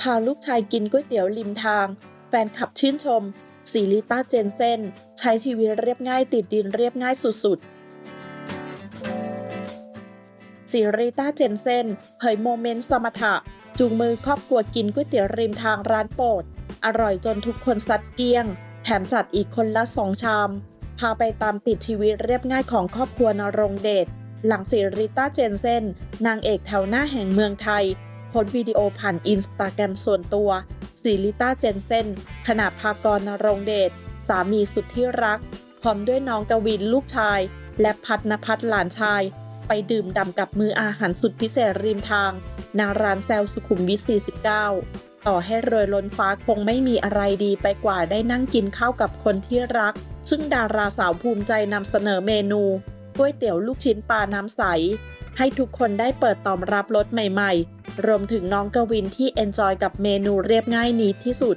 พาลูกชายกินก๋วยเตี๋ยวริมทาง แฟนคลับชื่นชมซีลิต้าเจนเซนใช้ชีวิตเรียบง่ายติดดินเรียบง่ายสุดๆซีริต้าเจนเซนเผยโมเมนต์สมถะ จูงมือครอบครัวกินก๋วยเตี๋ยวริมทางร้านโปรด อร่อยจนทุกคนซัดเกลี้ยง แถมจัดอีกคนละสองชาม พาไปตามติดชีวิตเรียบง่ายของครอบครัวนรงเดช หลังซีริต้าเจนเซนนางเอกแถวหน้าแห่งเมืองไทยโพสวิดีโอผ่านอินสตาแกรมส่วนตัวซีลิต้าเจนเซนขณะพากรนรงเดชสามีสุดที่รัก พร้อมด้วยน้องกวินลูกชาย และพัฒนพัฒน์หลานชาย ไปดื่มด่ำกับมืออาหารสุดพิเศษริมทาง นาร้านแซลสุขุมวิท 49 ต่อให้รวยล้นฟ้าคงไม่มีอะไรดีไปกว่าได้นั่งกินข้าวกับคนที่รัก ซึ่งดาราสาวภูมิใจนำเสนอเมนู ก๋วยเตี๋ยวลูกชิ้นปลาน้ำใส ให้ทุกคนได้เปิดตอมรับรสใหม่ๆ รวมถึงน้องกวินที่เอนจอยกับเมนูเรียบง่ายนี้ที่สุด